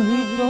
সহিত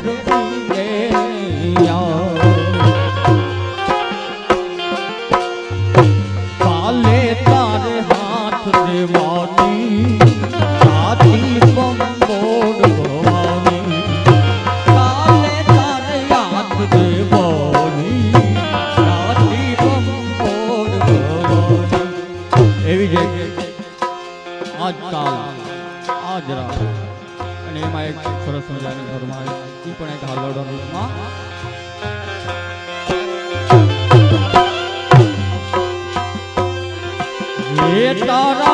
quiero હે તારા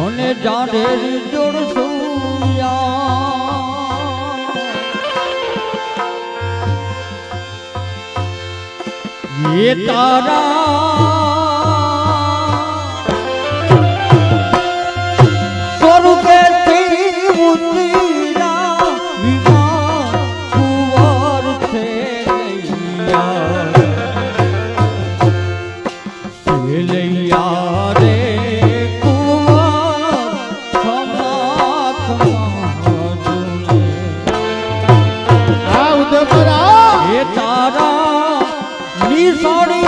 અને જાડેરી જોડશું યા એ તારા শরী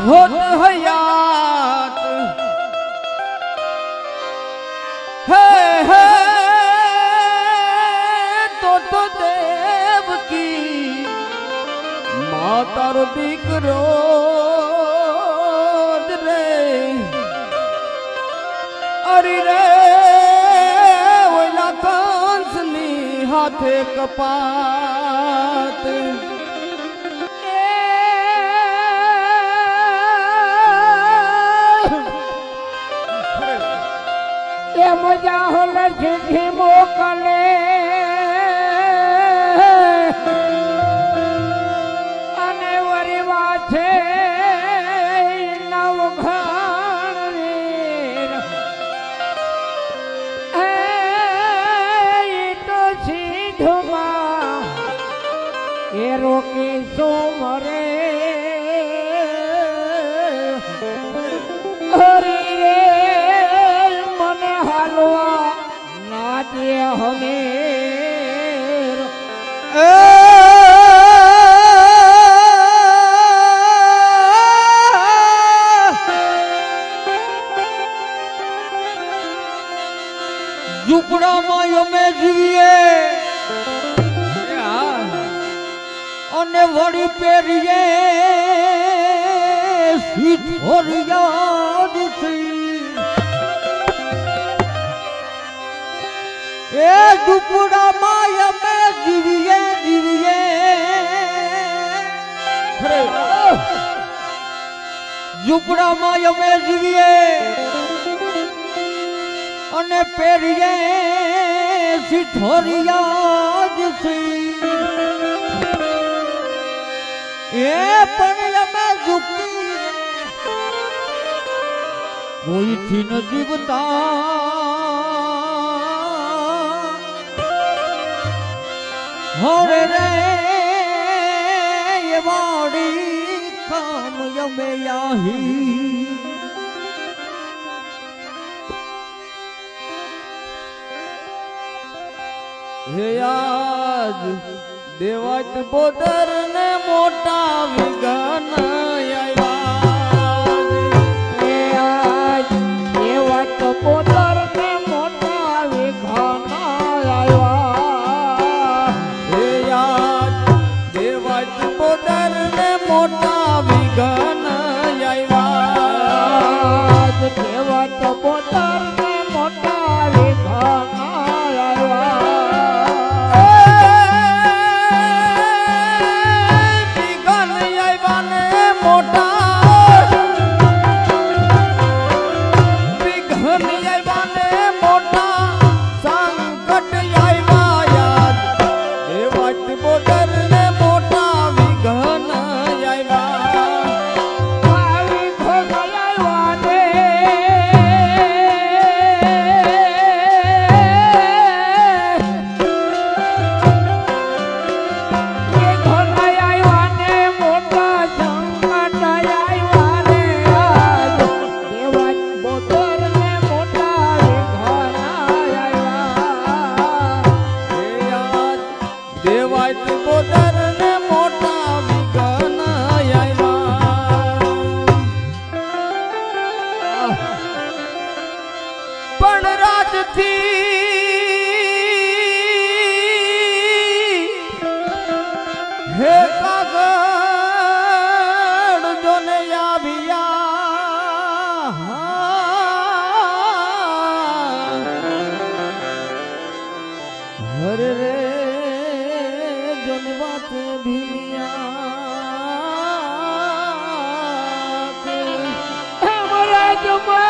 હોત હયાત હે હે તો તો દેવકી મા તારો દીકરો રે અરે રે ઓલા કાંસની હાથે કપાત जा जिझी वो ભાઈ અમે જીવીએ અને પહેરીએ સિઠોરિયા જ એ પણ અમે ઝૂકી કોઈથી ન જીવતા. હોરે રે વાડી કામ યમે યાહી હે આજ દેવાજ બોદર ને મોટા વિઘ્ન અરે રે જનવાત ભીમિયા મહારાજ મા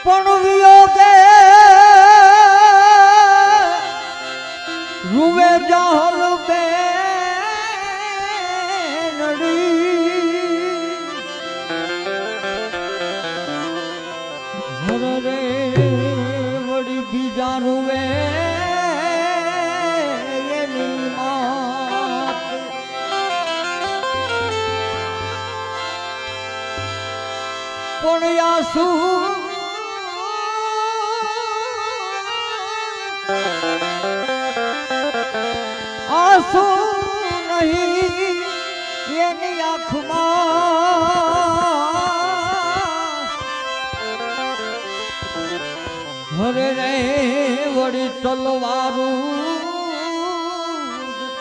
પણ વિયોગે રૂવે જહલ આંસુ નહીં એની આંખમાં હરે રે વળી તલવારું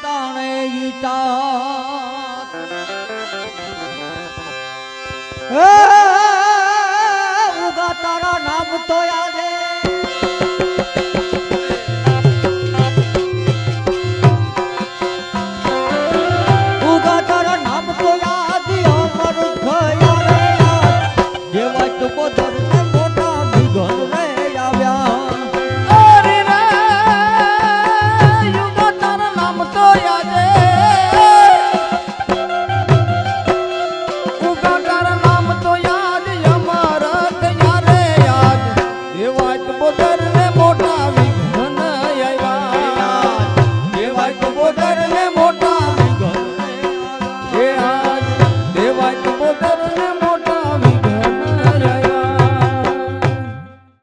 તાણે ગીતા ઉગા તારા નામ તો યાદ